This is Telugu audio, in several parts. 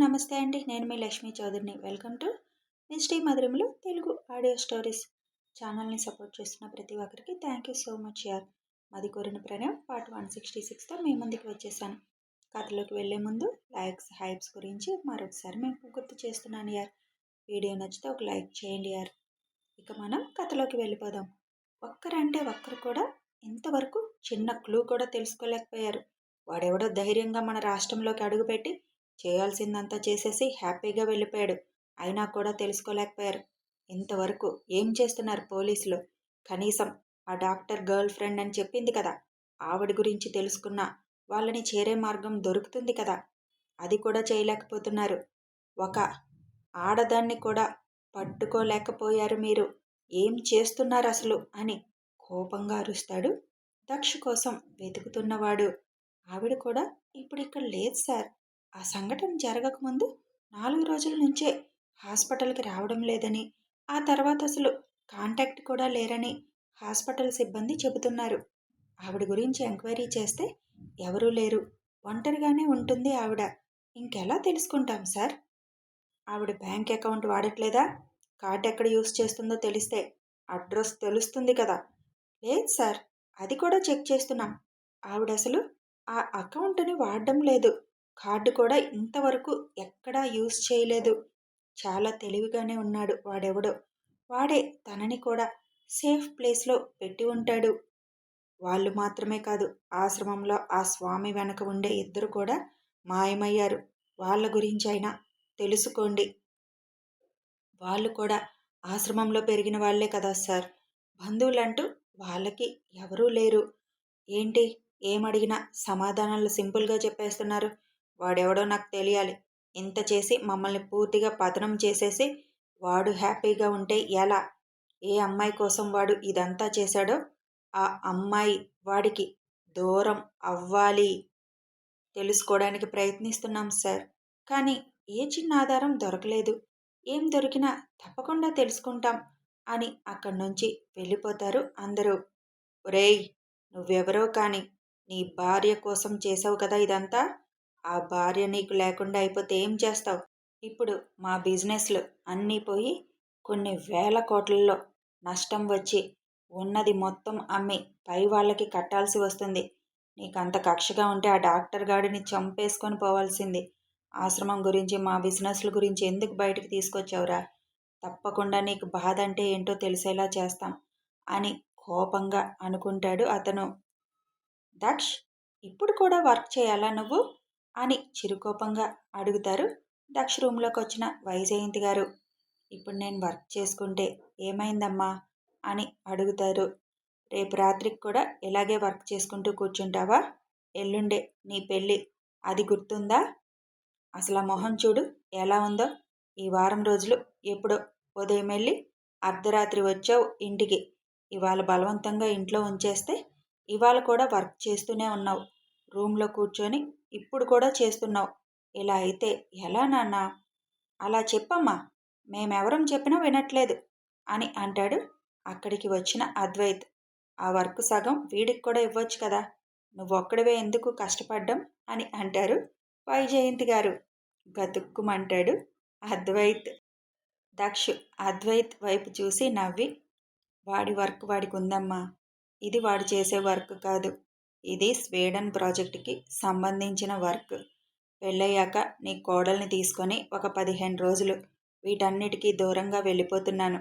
నమస్తే అండి. నేను మీ లక్ష్మీ చౌదరిని. వెల్కమ్ టు మిస్టీ మధురములు తెలుగు ఆడియో స్టోరీస్ ఛానల్ని సపోర్ట్ చేస్తున్న ప్రతి ఒక్కరికి థ్యాంక్ యూ సో మచ్ యార్. మాది కోరిన ప్రణయం పార్ట్ వన్ సిక్స్టీ సిక్స్తో మీ ముందుకు వచ్చేసాను. కథలోకి వెళ్ళే ముందు లైక్స్ హైప్స్ గురించి మరొకసారి మేము గుర్తు చేస్తున్నాను యార్. వీడియో నచ్చితే ఒక లైక్ చేయండి యార్. ఇక మనం కథలోకి వెళ్ళిపోదాం. ఒక్కరంటే ఒక్కరు కూడా ఇంతవరకు చిన్న క్లూ కూడా తెలుసుకోలేకపోయారు. వాడెవడో ధైర్యంగా మన రాష్ట్రంలోకి అడుగుపెట్టి చేయాల్సిందంతా చేసేసి హ్యాపీగా వెళ్ళిపోయాడు. అయినా కూడా తెలుసుకోలేకపోయారు. ఇంతవరకు ఏం చేస్తున్నారు పోలీసులు? కనీసం ఆ డాక్టర్ గర్ల్ ఫ్రెండ్ అని చెప్పింది కదా! ఆవిడ గురించి తెలుసుకున్న వాళ్ళని చేరే మార్గం దొరుకుతుంది కదా! అది కూడా చేయలేకపోతున్నారు. ఒక ఆడదాన్ని కూడా పట్టుకోలేకపోయారు మీరు. ఏం చేస్తున్నారు అసలు? అని కోపంగా అరుస్తాడు. దక్ష కోసం వెతుకుతున్నవాడు. ఆవిడ కూడా ఇప్పుడు ఇక్కడ లేదు సార్. ఆ సంఘటన జరగకముందు నాలుగు రోజుల నుంచే హాస్పిటల్కి రావడం లేదని ఆ తర్వాత అసలు కాంటాక్ట్ కూడా లేరని హాస్పిటల్ సిబ్బంది చెబుతున్నారు. ఆవిడ గురించి ఎంక్వైరీ చేస్తే ఎవరూ లేరు. ఒంటరిగానే ఉంటుంది ఆవిడ. ఇంకెలా తెలుసుకుంటాం సార్? ఆవిడ బ్యాంక్ అకౌంట్ వాడట్లేదా? కార్డ్ ఎక్కడ యూస్ చేస్తుందో తెలిస్తే అడ్రస్ తెలుస్తుంది కదా. లేదు సార్ అది కూడా చెక్ చేస్తున్నాం. ఆవిడ అసలు ఆ అకౌంట్ని వాడడం లేదు. కార్డు కూడా ఇంతవరకు ఎక్కడా యూస్ చేయలేదు. చాలా తెలివిగానే ఉన్నాడు వాడెవడో. వాడే తనని కూడా సేఫ్ ప్లేస్లో పెట్టి ఉంటాడు. వాళ్ళు మాత్రమే కాదు ఆశ్రమంలో ఆ స్వామి వెనక ఉండే ఇద్దరు కూడా మాయమయ్యారు. వాళ్ళ గురించి అయినా తెలుసుకోండి. వాళ్ళు కూడా ఆశ్రమంలో పెరిగిన వాళ్ళే కదా సార్. బంధువులంటూ వాళ్ళకి ఎవరూ లేరు. ఏంటి? ఏమడిగినా సమాధానాలు సింపుల్గా చెప్పేస్తున్నారు. వాడెవడో నాకు తెలియాలి. ఇంత చేసి మమ్మల్ని పూర్తిగా పతనం చేసేసి వాడు హ్యాపీగా ఉంటే ఎలా? ఏ అమ్మాయి కోసం వాడు ఇదంతా చేశాడో? ఆ అమ్మాయి వాడికి దూరం అవ్వాలి. తెలుసుకోవడానికి ప్రయత్నిస్తున్నాం సార్. కానీ ఏ చిన్న ఆధారం దొరకలేదు. ఏం దొరికినా తప్పకుండా తెలుసుకుంటాం అని అక్కడి నుంచి వెళ్ళిపోతారు అందరూ. ఒరేయ్ నువ్వెవరో కానీ నీ భార్య కోసం చేసావు కదా ఇదంతా? ఆ భార్య నీకు లేకుండా అయిపోతే ఏం చేస్తావు? ఇప్పుడు మా బిజినెస్లు అన్నీ పోయి కొన్ని వేల కోట్లలో నష్టం వచ్చి ఉన్నది మొత్తం అమ్మి పై వాళ్ళకి కట్టాల్సి వస్తుంది. నీకు అంత కక్షగా ఉంటే ఆ డాక్టర్ గాడిని చంపేసుకొని పోవాల్సింది. ఆశ్రమం గురించి మా బిజినెస్ల గురించి ఎందుకు బయటకు తీసుకొచ్చావురా? తప్పకుండా నీకు బాధ అంటే ఏంటో తెలిసేలా చేస్తాం అని కోపంగా అనుకుంటాడు అతను. దక్ష్ ఇప్పుడు కూడా వర్క్ చేయాలా నువ్వు? అని చిరుకోపంగా అడుగుతారు. దక్ష రూమ్లోకి వచ్చిన వైజయంతి గారు ఇప్పుడు నేను వర్క్ చేసుకుంటే ఏమైందమ్మా? అని అడుగుతారు. రేపు రాత్రికి కూడా ఇలాగే వర్క్ చేసుకుంటూ కూర్చుంటావా? ఎల్లుండే నీ పెళ్ళి అది గుర్తుందా? అసలు మొహం చూడు ఎలా ఉందో. ఈ వారం రోజులు ఎప్పుడో ఉదయం వెళ్ళి అర్ధరాత్రి వచ్చావు ఇంటికి. ఇవాళ బలవంతంగా ఇంట్లో ఉంచేస్తే ఇవాళ కూడా వర్క్ చేస్తూనే ఉన్నావు. రూమ్లో కూర్చొని ఇప్పుడు కూడా చేస్తున్నావు. ఇలా అయితే ఎలా నాన్న? అలా చెప్పమ్మా. మేమెవరం చెప్పినా వినట్లేదు అని అంటాడు అక్కడికి వచ్చిన అద్వైత్. ఆ వర్క్ సగం వీడికి కూడా ఇవ్వచ్చు కదా. నువ్వొక్కడివే ఎందుకు కష్టపడ్డం అని అంటారు వైజయంతి గారు. గతుక్కుమంటాడు అద్వైత్. దక్ష్ అద్వైత్ వైపు చూసి నవ్వి వాడి వర్క్ వాడికి ఉందమ్మా. ఇది వాడు చేసే వర్క్ కాదు. ఇది స్వీడన్ ప్రాజెక్టుకి సంబంధించిన వర్క్. పెళ్ళయ్యాక నీ కోడల్ని తీసుకొని ఒక పదిహేను రోజులు వీటన్నిటికీ దూరంగా వెళ్ళిపోతున్నాను.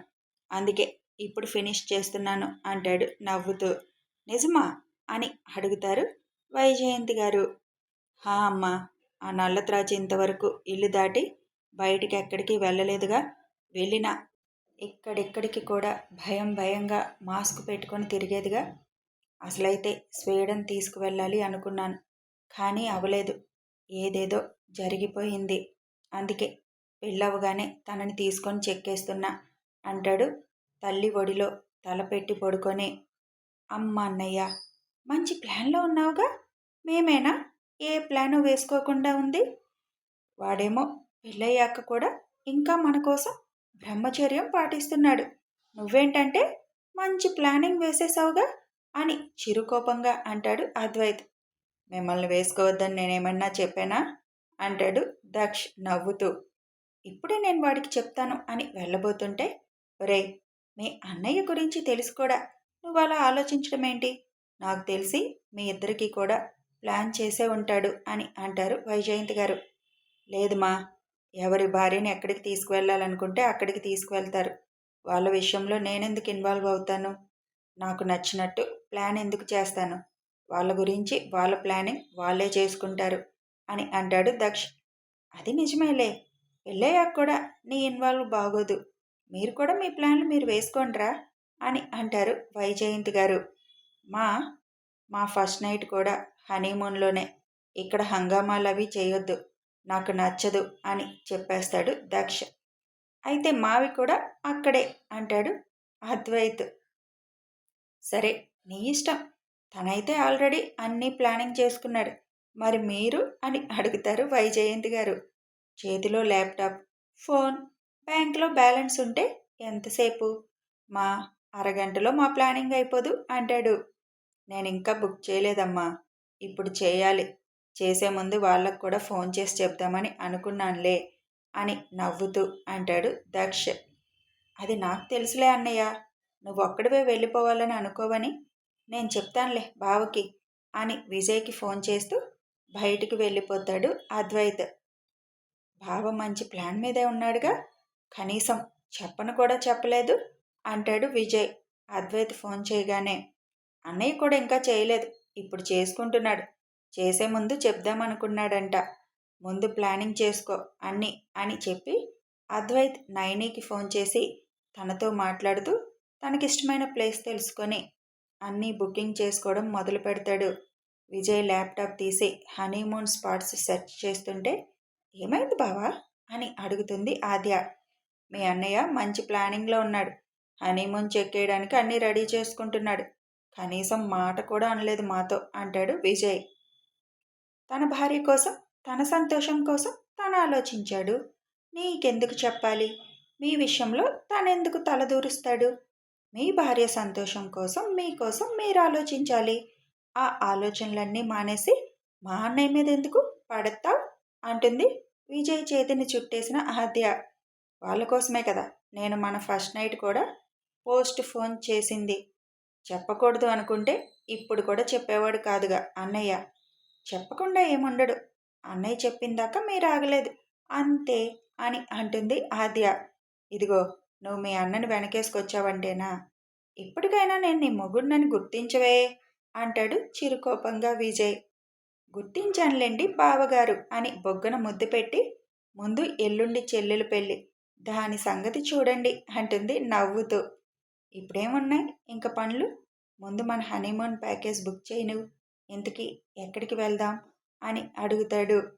అందుకే ఇప్పుడు ఫినిష్ చేస్తున్నాను అంటాడు నవ్వుతూ. నిజమా? అని అడుగుతారు వైజయంతి గారు. హా అమ్మా! ఆ నల్లత్రాచి ఇంతవరకు ఇల్లు దాటి బయటికి ఎక్కడికి వెళ్ళలేదుగా. వెళ్ళినా ఇక్కడిక్కడికి కూడా భయం భయంగా మాస్క్ పెట్టుకొని తిరిగేదిగా. అసలైతే స్వీడన్ తీసుకువెళ్ళాలి అనుకున్నాను కానీ అవలేదు. ఏదేదో జరిగిపోయింది. అందుకే పెళ్ళవగానే తనని తీసుకొని చెక్కేస్తున్నా. అంటాడు తల్లి ఒడిలో తలపెట్టి పడుకొని. అమ్మ అన్నయ్య మంచి ప్లాన్లో ఉన్నావుగా? మేమేనా? ఏ ప్లాను వేసుకోకుండా ఉంది? వాడేమో పెళ్ళయ్యాక కూడా ఇంకా మన కోసం బ్రహ్మచర్యం పాటిస్తున్నాడు. నువ్వేంటంటే మంచి ప్లానింగ్ వేసేసావుగా? అని చిరుకోపంగా అంటాడు అద్వైత్. మిమ్మల్ని వేసుకోవద్దని నేనేమన్నా చెప్పానా? అంటాడు దక్ష్ నవ్వుతూ. ఇప్పుడే నేను వాడికి చెప్తాను అని వెళ్ళబోతుంటే ఒరే మీ అన్నయ్య గురించి తెలుసు కూడా. నువ్వు అలా ఆలోచించడం ఏంటి? నాకు తెలిసి మీ ఇద్దరికీ కూడా ప్లాన్ చేసే ఉంటాడు అని అంటారు వైజయంతి గారు. లేదు మా. ఎవరి భార్యని ఎక్కడికి తీసుకువెళ్ళాలనుకుంటే అక్కడికి తీసుకువెళ్తారు. వాళ్ళ విషయంలో నేనెందుకు ఇన్వాల్వ్ అవుతాను? నాకు నచ్చినట్టు ప్లాన్ ఎందుకు చేస్తాను? వాళ్ళ గురించి వాళ్ళ ప్లానింగ్ వాళ్ళే చేసుకుంటారు అని అంటాడు దక్ష్. అది నిజమేలే. వెళ్ళాక కూడా నీ ఇన్వాల్వ్ బాగోదు. మీరు కూడా మీ ప్లాన్లు మీరు వేసుకోండిరా అని అంటారు వైజయంతి గారు. మా మా ఫస్ట్ నైట్ కూడా హనీమూన్లోనే. ఇక్కడ హంగామాలు అవి చేయొద్దు. నాకు నచ్చదు అని చెప్పేస్తాడు దక్ష. అయితే మావి కూడా అక్కడే అంటాడు అద్వైత్. సరే నీ ఇష్టం. తనైతే ఆల్రెడీ అన్నీ ప్లానింగ్ చేసుకున్నాడు. మరి మీరు? అని అడుగుతారు వైజయంతి గారు. చేతిలో ల్యాప్టాప్ ఫోన్ బ్యాంక్లో బ్యాలెన్స్ ఉంటే ఎంతసేపు? మా అరగంటలో మా ప్లానింగ్ అయిపోదు అంటాడు. నేను ఇంకా బుక్ చేయలేదమ్మా. ఇప్పుడు చేయాలి. చేసే ముందు వాళ్ళకు కూడా ఫోన్ చేసి చెప్దామని అనుకున్నానులే అని నవ్వుతూ అంటాడు దక్ష్. అది నాకు తెలుసులే అన్నయ్య. నువ్వు ఒక్కడివే వెళ్ళిపోవాలని అనుకోవని నేను చెప్తానులే బావకి అని విజయ్కి ఫోన్ చేస్తూ బయటికి వెళ్ళిపోతాడు అద్వైత్. బావ మంచి ప్లాన్ మీదే ఉన్నాడుగా. కనీసం చెప్పను కూడా చెప్పలేదు అంటాడు విజయ్. అద్వైత్ ఫోన్ చేయగానే అన్నయ్య కూడా ఇంకా చేయలేదు. ఇప్పుడు చేసుకుంటున్నాడు. చేసే ముందు చెప్దామనుకున్నాడంట. ముందు ప్లానింగ్ చేసుకో అన్ని అని చెప్పి అద్వైత్ నైనీకి ఫోన్ చేసి తనతో మాట్లాడుతూ తనకిష్టమైన ప్లేస్ తెలుసుకొని అన్నీ బుకింగ్ చేసుకోవడం మొదలు పెడతాడు. విజయ్ ల్యాప్టాప్ తీసి హనీమూన్ స్పాట్స్ సెర్చ్ చేస్తుంటే ఏమైంది బావా? అని అడుగుతుంది ఆద్య. మీ అన్నయ్య మంచి ప్లానింగ్లో ఉన్నాడు. హనీమూన్ చెక్ చేయడానికి అన్నీ రెడీ చేసుకుంటున్నాడు. కనీసం మాట కూడా అనలేదు మాతో అంటాడు విజయ్. తన భార్య కోసం తన సంతోషం కోసం తను ఆలోచించాడు. నీకెందుకు చెప్పాలి? మీ విషయంలో తనెందుకు తలదూరుస్తాడు? మీ భార్య సంతోషం కోసం మీకోసం మీరు ఆలోచించాలి. ఆ ఆలోచనలన్నీ మానేసి మా అన్నయ్య మీద ఎందుకు పడతావు? అంటుంది విజయ్ చేతిని చుట్టేసిన ఆద్య. వాళ్ళ కోసమే కదా నేను మన ఫస్ట్ నైట్ కూడా పోస్ట్ ఫోన్ చేసింది. చెప్పకూడదు అనుకుంటే ఇప్పుడు కూడా చెప్పేవాడు కాదుగా అన్నయ్య. చెప్పకుండా ఏముండడు. అన్నయ్య చెప్పిందాక మీరు ఆగలేదు. అంతే అని అంటుంది ఆద్య. ఇదిగో నువ్వు మీ అన్నని వెనకేసుకొచ్చావంటేనా? ఇప్పటికైనా నేను నీ మొగుడినని గుర్తించవే అంటాడు చిరుకోపంగా విజయ్. గుర్తించానులేండి బావగారు అని బొగ్గన ముద్దు పెట్టి ముందు ఎల్లుండి చెల్లెలు పెళ్ళి దాని సంగతి చూడండి అంటుంది నవ్వుతూ. ఇప్పుడేమున్నాయి? ఇంక పనులు? ముందు మన హనీమూన్ ప్యాకేజ్ బుక్ చేయి నువ్వు. ఇంతకీ ఎక్కడికి వెళ్దాం? అని అడుగుతాడు.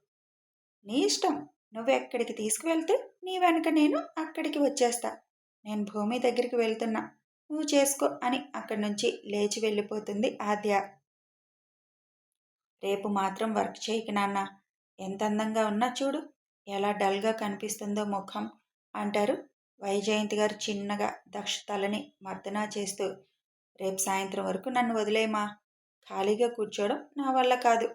నీ ఇష్టం. నువ్వు ఎక్కడికి తీసుకువెళ్తే నీ వెనక నేను అక్కడికి వచ్చేస్తా. నేను భూమి దగ్గరికి వెళ్తున్నా. నువ్వు చేసుకో అని అక్కడి నుంచి లేచి వెళ్ళిపోతుంది ఆద్య. రేపు మాత్రం వర్క్ చేయకి నాన్న. ఎంత అందంగా ఉన్నా చూడు ఎలా డల్గా కనిపిస్తుందో ముఖం అంటారు వైజయంతి గారు చిన్నగా దక్షతలని మర్దనా చేస్తూ. రేపు సాయంత్రం వరకు నన్ను వదిలేమా ఖాళీగా కూర్చోవడం నా వల్ల కాదు.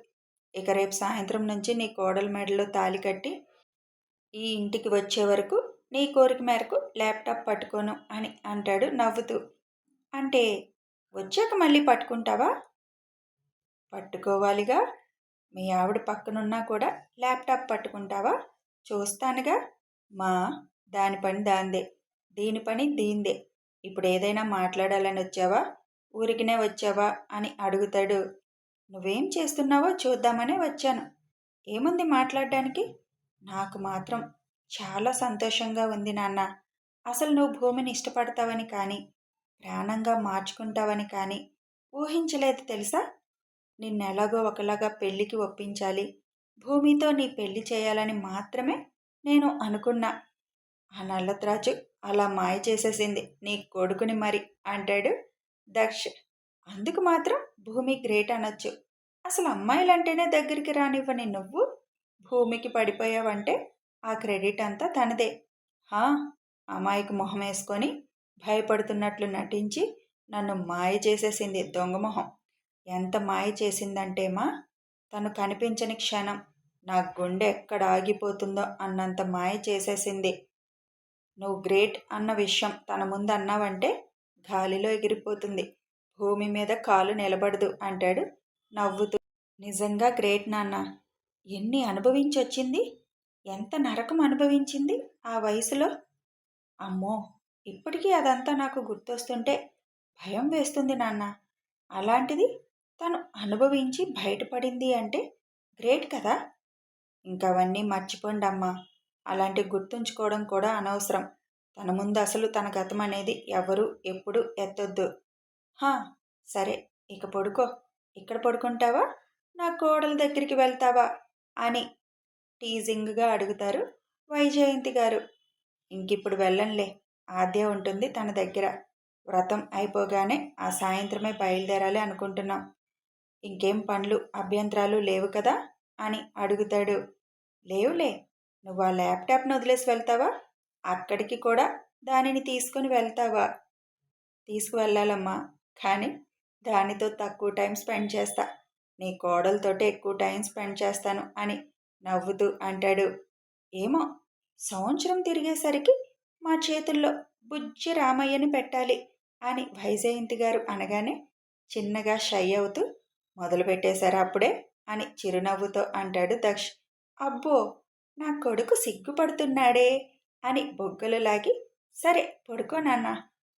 ఇక రేపు సాయంత్రం నుంచి నీ కోడల మెడలో తాలి కట్టి ఈ ఇంటికి వచ్చే వరకు నీ కోరిక మేరకు ల్యాప్టాప్ పట్టుకోను అని అంటాడు నవ్వుతూ. అంటే వచ్చాక మళ్ళీ పట్టుకుంటావా? పట్టుకోవాలిగా? మీ ఆవిడ పక్కనున్నా కూడా ల్యాప్టాప్ పట్టుకుంటావా? చూస్తానుగా. మా దాని పని దాందే. దీని పని దీందే. ఇప్పుడు ఏదైనా మాట్లాడాలని వచ్చావా? ఊరికినే వచ్చావా? అని అడుగుతాడు. నువ్వేం చేస్తున్నావో చూద్దామనే వచ్చాను. ఏముంది మాట్లాడడానికి? నాకు మాత్రం చాలా సంతోషంగా ఉంది నాన్న. అసలు నువ్వు భూమిని ఇష్టపడతావని కానీ ప్రాణంగా మార్చుకుంటావని కానీ ఊహించలేదు తెలుసా? నిన్నెలాగో ఒకలాగా పెళ్ళికి ఒప్పించాలి. భూమితో నీ పెళ్ళి చేయాలని మాత్రమే నేను అనుకున్నా. ఆ నల్లత్రాచు అలా మాయ చేసేసింది. నీ కొడుకుని మరి అంటాడు దక్ష్. అందుకు మాత్రం భూమి గ్రేట్ అనొచ్చు. అసలు అమ్మాయిలంటేనే దగ్గరికి రానివ్వని నువ్వు? భూమికి పడిపోయావంటే ఆ క్రెడిట్ అంతా తనదే. హా? అమ్మాయికి మొహం వేసుకొని భయపడుతున్నట్లు నటించి నన్ను మాయ చేసేసింది దొంగ మొహం. ఎంత మాయ చేసిందంటేమా తను కనిపించని క్షణం నా గుండె ఎక్కడ ఆగిపోతుందో అన్నంత మాయ చేసేసింది. నువ్వు గ్రేట్ అన్న విషయం తన ముందు అన్నావంటే గాలిలో ఎగిరిపోతుంది. భూమి మీద కాలు నిలబడదు అంటాడు నవ్వుతూ. నిజంగా గ్రేట్ నాన్న ఎన్ని అనుభవించొచ్చింది? ఎంత నరకం అనుభవించింది ఆ వయసులో? అమ్మో! ఇప్పటికీ అదంతా నాకు గుర్తొస్తుంటే భయం వేస్తుంది నాన్న. అలాంటిది తను అనుభవించి బయటపడింది అంటే గ్రేట్ కదా? ఇంకా అవన్నీ మర్చిపోండి అమ్మా అలాంటివి గుర్తుంచుకోవడం కూడా అనవసరం. తన ముందు అసలు తన గతం అనేది ఎవరు ఎప్పుడు ఎత్తొద్దు. హా! సరే ఇక పడుకో. ఇక్కడ పడుకుంటావా? నా కోడల దగ్గరికి వెళ్తావా? అని టీజింగ్గా అడుగుతారు. వైజయంతి గారు ఇంకిప్పుడు వెళ్ళంలే ఆద్య ఉంటుంది తన దగ్గర. వ్రతం అయిపోగానే ఆ సాయంత్రమే బయలుదేరాలి అనుకుంటున్నాం. ఇంకేం పనులు అభ్యంతరాలు లేవు కదా? అని అడుగుతాడు. లేవులే నువ్వు ఆ ల్యాప్టాప్ను వదిలేసి వెళ్తావా? అక్కడికి కూడా దానిని తీసుకుని వెళ్తావా? తీసుకువెళ్ళాలమ్మా కానీ దానితో తక్కువ టైం స్పెండ్ చేస్తా. నీ కోడలతోటే ఎక్కువ టైం స్పెండ్ చేస్తాను అని నవ్వుతూ అంటాడు. ఏమో సంవత్సరం తిరిగేసరికి మా చేతుల్లో బుజ్జి రామయ్యని పెట్టాలి అని వైజయంతి గారు అనగానే చిన్నగా షై అవుతూ మొదలు పెట్టేశారు అప్పుడే? అని చిరునవ్వుతో అంటాడు దక్ష్. అబ్బో నా కొడుకు సిగ్గుపడుతున్నాడే అని బొగ్గలు లాగి సరే పడుకో నాన్న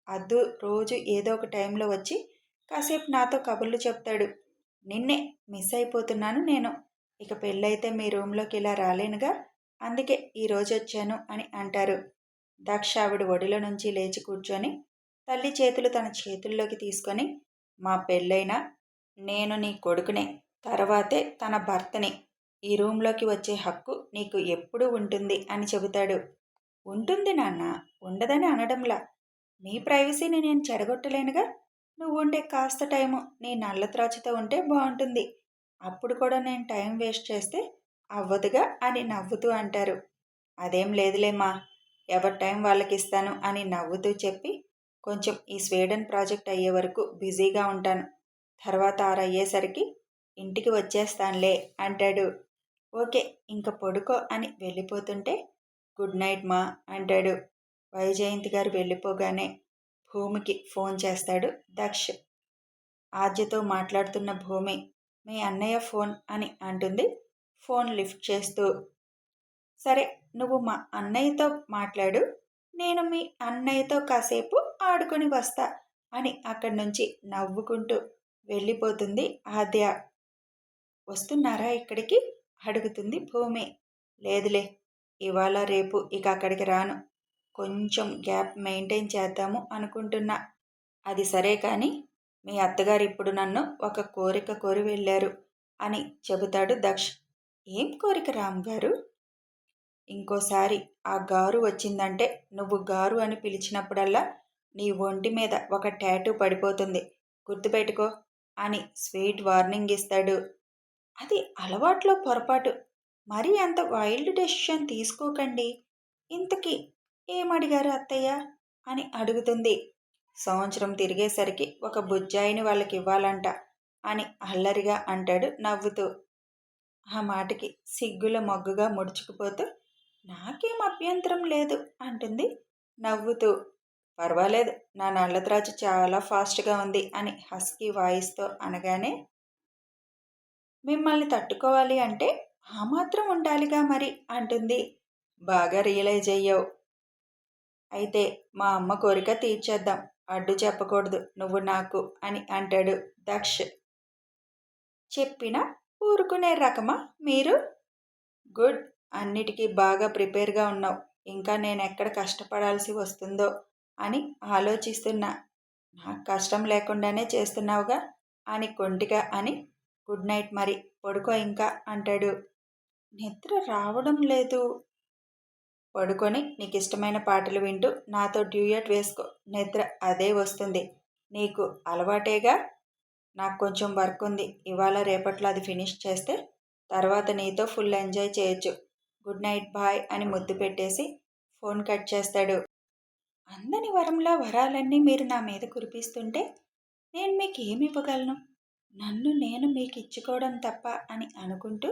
అద్దు రోజు ఏదో ఒక టైంలో వచ్చి కాసేపు నాతో కబుర్లు చెప్తాడు. నిన్నే మిస్ అయిపోతున్నాను నేను. ఇక పెళ్ళైతే మీ రూమ్లోకి ఇలా రాలేనుగా? అందుకే ఈరోజు వచ్చాను అని అంటారు. దక్ష ఆవిడ ఒడిలో నుంచి లేచి కూర్చొని తల్లి చేతులు తన చేతుల్లోకి తీసుకొని మా పెళ్ళైన నేను నీ కొడుకునే తర్వాతే తన భర్తని ఈ రూమ్లోకి వచ్చే హక్కు నీకు ఎప్పుడు ఉంటుంది అని చెబుతాడు. ఉంటుంది నాన్న ఉండదని అనడంలా. నీ ప్రైవసీని నేను చెడగొట్టలేనుగా? నువ్వు ఉండే కాస్త టైము నీ నల్ల త్రాచుతో ఉంటే బాగుంటుంది అప్పుడు కూడా నేను టైం వేస్ట్ చేస్తే అవ్వదుగా అని నవ్వుతూ అంటారు. అదేం లేదులేమా ఎవరి టైం వాళ్ళకి ఇస్తాను అని నవ్వుతూ చెప్పి కొంచెం ఈ స్వీడన్ ప్రాజెక్ట్ అయ్యే వరకు బిజీగా ఉంటాను. తర్వాత ఆరయ్యేసరికి ఇంటికి వచ్చేస్తానులే అంటాడు. ఓకే ఇంక పడుకో అని వెళ్ళిపోతుంటే గుడ్ నైట్ మా అంటాడు. వైజయంతి గారు వెళ్ళిపోగానే భూమికి ఫోన్ చేస్తాడు దక్ష్. ఆద్యతో మాట్లాడుతున్న భూమి మీ అన్నయ్య ఫోన్ అని అంటుంది. ఫోన్ లిఫ్ట్ చేస్తూ సరే నువ్వు మా అన్నయ్యతో మాట్లాడు. నేను మీ అన్నయ్యతో కాసేపు ఆడుకొని వస్తా అని అక్కడి నుంచి నవ్వుకుంటూ వెళ్ళిపోతుంది ఆద్య. వస్తున్నారా ఇక్కడికి? అడుగుతుంది భూమి. లేదులే ఇవాళ రేపు ఇక అక్కడికి రాను. కొంచెం గ్యాప్ మెయింటైన్ చేద్దాము అనుకుంటున్నా. అది సరే కానీ మీ అత్తగారు ఇప్పుడు నన్ను ఒక కోరిక కోరి వెళ్ళారు అని చెబుతాడు దక్ష్. ఏం కోరిక రామ్ గారు ఇంకోసారి ఆ గారు వచ్చిందంటే నువ్వు గారు అని పిలిచినప్పుడల్లా నీ ఒంటి మీద ఒక ట్యాటూ పడిపోతుంది. గుర్తుపెట్టుకో అని స్వీట్ వార్నింగ్ ఇస్తాడు. అది అలవాట్లో పొరపాటు. మరీ అంత వైల్డ్ డెసిషన్ తీసుకోకండి. ఇంతకీ ఏమడిగారు అత్తయ్య? అని అడుగుతుంది. సంవత్సరం తిరిగేసరికి ఒక బుజ్జాయిని వాళ్ళకి ఇవ్వాలంట అని అల్లరిగా అంటాడు నవ్వుతూ. ఆ మాటకి సిగ్గుల మొగ్గుగా ముడుచుకుపోతూ నాకేం అభ్యంతరం లేదు అంటుంది నవ్వుతూ. పర్వాలేదు నా నల్లత్రాజు చాలా ఫాస్ట్గా ఉంది అని హస్కీ వాయిస్తో అనగానే మిమ్మల్ని తట్టుకోవాలి అంటే ఆ మాత్రం ఉండాలిగా మరి అంటుంది. బాగా రియలైజ్ అయ్యావు. అయితే మా అమ్మ కోరిక తీర్చేద్దాం. అడ్డు చెప్పకూడదు. నువ్వు నాకు అని అంటాడు దక్ష్. చెప్పిన ఊరుకునే రకమా మీరు? గుడ్. అన్నిటికీ బాగా ప్రిపేర్గా ఉన్నావు. ఇంకా నేను ఎక్కడ కష్టపడాల్సి వస్తుందో అని ఆలోచిస్తున్నా. నాకు కష్టం లేకుండానే చేస్తున్నావుగా? అని కొంటిగా అని గుడ్ నైట్ మరి పడుకో ఇంకా అంటాడు. నిద్ర రావడం లేదు. పడుకొని నీకు ఇష్టమైన పాటలు వింటూ నాతో డ్యూయట్ వేసుకో. నిద్ర అదే వస్తుంది. నీకు అలవాటేగా? నాకు కొంచెం వర్క్ ఉంది. ఇవాళ రేపట్లో అది ఫినిష్ చేస్తే తర్వాత నీతో ఫుల్ ఎంజాయ్ చేయొచ్చు. గుడ్ నైట్ బాయ్ అని ముద్దు పెట్టేసి ఫోన్ కట్ చేస్తాడు. అందని వరంలా వరాలన్నీ మీరు నా మీద కురిపిస్తుంటే నేను మీకు ఏమి ఇవ్వగలను నన్ను నేను మీకు ఇచ్చుకోవడం తప్ప అని అనుకుంటూ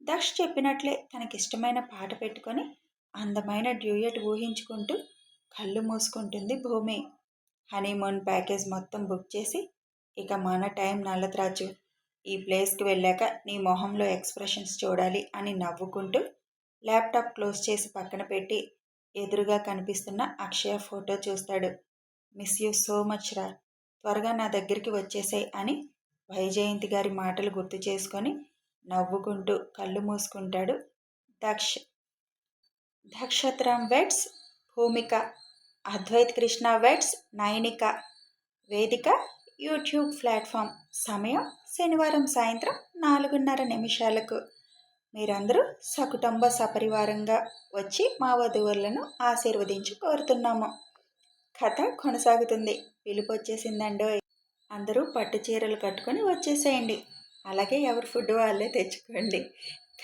దక్ష్ చెప్పినట్లే తనకిష్టమైన పాట పెట్టుకొని అందమైన డ్యూయట్ ఊహించుకుంటూ కళ్ళు మూసుకుంటుంది భూమి. హనీమూన్ ప్యాకేజ్ మొత్తం బుక్ చేసి ఇక మన టైం నల్లత్రాచు ఈ ప్లేస్కి వెళ్ళాక నీ మొహంలో ఎక్స్ప్రెషన్స్ చూడాలి అని నవ్వుకుంటూ ల్యాప్టాప్ క్లోజ్ చేసి పక్కన పెట్టి ఎదురుగా కనిపిస్తున్న అక్షయ ఫోటో చూస్తాడు. మిస్ యూ సో మచ్ రా. త్వరగా నా దగ్గరికి వచ్చేసాయి అని వైజయంతి గారి మాటలు గుర్తు చేసుకొని నవ్వుకుంటూ కళ్ళు మూసుకుంటాడు దక్ష్. నక్షత్రం వెడ్స్ భూమిక అద్వైత్ కృష్ణ వెడ్స్ నైనిక వేదిక యూట్యూబ్ ప్లాట్ఫామ్. సమయం శనివారం సాయంత్రం నాలుగున్నర నిమిషాలకు. మీరందరూ సకుటుంబ సపరివారంగా వచ్చి మా వధువులను ఆశీర్వదించి కోరుతున్నాము. కథ కొనసాగుతుంది. పిలుపు వచ్చేసిందండో అందరూ పట్టు చీరలు కట్టుకొని వచ్చేసేయండి. అలాగే ఎవరి ఫుడ్ వాళ్ళే తెచ్చుకోండి.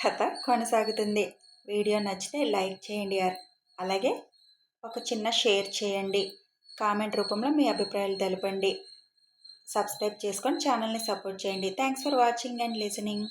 కథ కొనసాగుతుంది. వీడియో నచ్చితే లైక్ చేయండి యార్ అలాగే ఒక చిన్న షేర్ చేయండి. కామెంట్ రూపంలో మీ అభిప్రాయాలు తెలపండి. సబ్స్క్రైబ్ చేసుకొని ఛానల్ని సపోర్ట్ చేయండి. Thanks for watching and listening